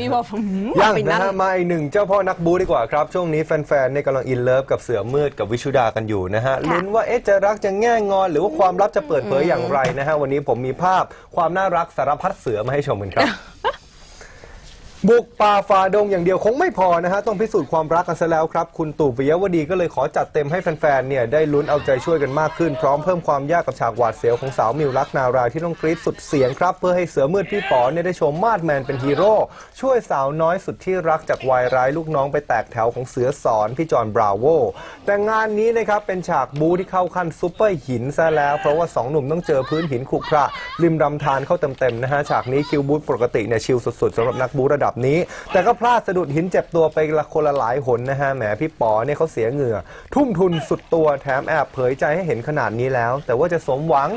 มีบอกผมยังไปนะนั่นฮะมาอีกหนึ่งเจ้าพ่อนักบูดีกว่าครับ ช่วงนี้แฟนๆเนี่ยกำลังอินเลิฟกับเสือมืดกับวิชุดากันอยู่นะฮะลุ้นว่าเอ๊ะจะรักจะแง่งอน หรือว่าความลับจะเปิดเผยอย่างไรนะฮะวันนี้ผมมีภาพความน่ารักสารพัดเสือมาให้ชมกันครับ บุกป่าฝ่าดงอย่างเดียวคงไม่พอนะฮะ ต้องพิสูจน์ความรักกันซะแล้วครับ คุณตู่ปิยวดีก็เลยขอจัดเต็มให้แฟนๆ เนี่ย ได้ลุ้นเอาใจช่วยกันมากขึ้น พร้อมเพิ่มความยากกับฉากหวาดเสียวของสาวมิวรักนารายที่ต้องกรี๊ดสุดเสียงครับ เพื่อให้เสือมืดพี่ป๋อเนี่ยได้ชว์มาดแมนเป็นฮีโร่ช่วยสาวน้อยสุดที่รักจากวายร้ายลูกน้องไปแตกแถวของเสือสอนพี่จอนบราโวแต่งานนี้นะครับเป็นฉากบูที่เข้าขั้นซุปเปอร์หินซะแล้ว เพราะว่าสองหนุ่มต้องเจอพื้นหินขรุขระริมรำธารเข้าเต็มๆนะฮะฉากนี้คิวบูธปกติเนี่ยชิลสุดๆสำหรับนักบูระดับนี้ แต่ก็พลาดสะดุดหินเจ็บตัวไปละคนละหลายหนนะฮะแหมพี่ป๋อเนี่ยเขาเสียเหงื่อ ทุ่มทุนสุดตัวแถมแอบเผยใจให้เห็นขนาดนี้แล้ว แต่ว่าจะสมหวัง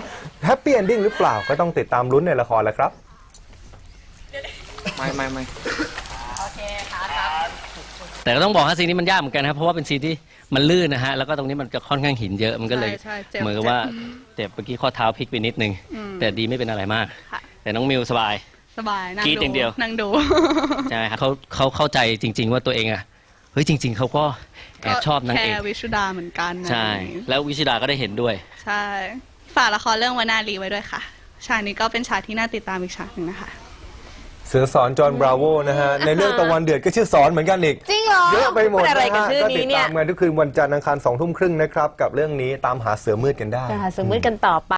แฮปปี้เอนดิ้งหรือเปล่าก็ต้องติดตามลุ้นในละครแล้วครับ ไม่ไม่ไม่แต่ก็ต้องบอกว่าซีนนี้มันยากเหมือนกันนะครับเพราะว่าเป็นซีนที่มันลื่นนะฮะแล้วก็ตรงนี้มันจะค่อนข้างหินเยอะมันก็เลย ใช่ใช่เจ็บ เหมือนกับว่าเจ็บเมื่อกี้ข้อเท้าพลิกไปนิดนึงอืมแต่ดีไม่เป็นอะไรมากค่ะแต่น้องมิวสบาย สบายนั่งกรี๊ดดูอย่างเดียว นั่งดูใช่ครับเขาเขาเข้าใจจริง ๆ ว่าตัวเองอะเฮ้ยจริง ๆเขาก็แอบชอบนางเอก แคร์วิชุดาเหมือนกันนะใช่ แล้ววิชิดาก็ได้เห็นด้วย ใช่ฝากละครเรื่องวนาลีไว้ด้วยค่ะ ฉากนี้ก็เป็นฉากที่น่าติดตามอีกฉากหนึ่งนะคะ เสือสอนจอห์นบราโวนะฮะ ในเรื่องตะวันเดือดก็ชื่อสอนเหมือนกันอีก จริงเหรอเยอะไปหมดเป็นอะไรนะกับฮะชื่อก็นี้ติดเนี่ตาย มกันทุกคืนวันจันทร์อังคารสองทุ่มครึ่งนะครับ กับเรื่องนี้ตามหาเสือมืดกันได้จะหาสมมืดกันต่อไป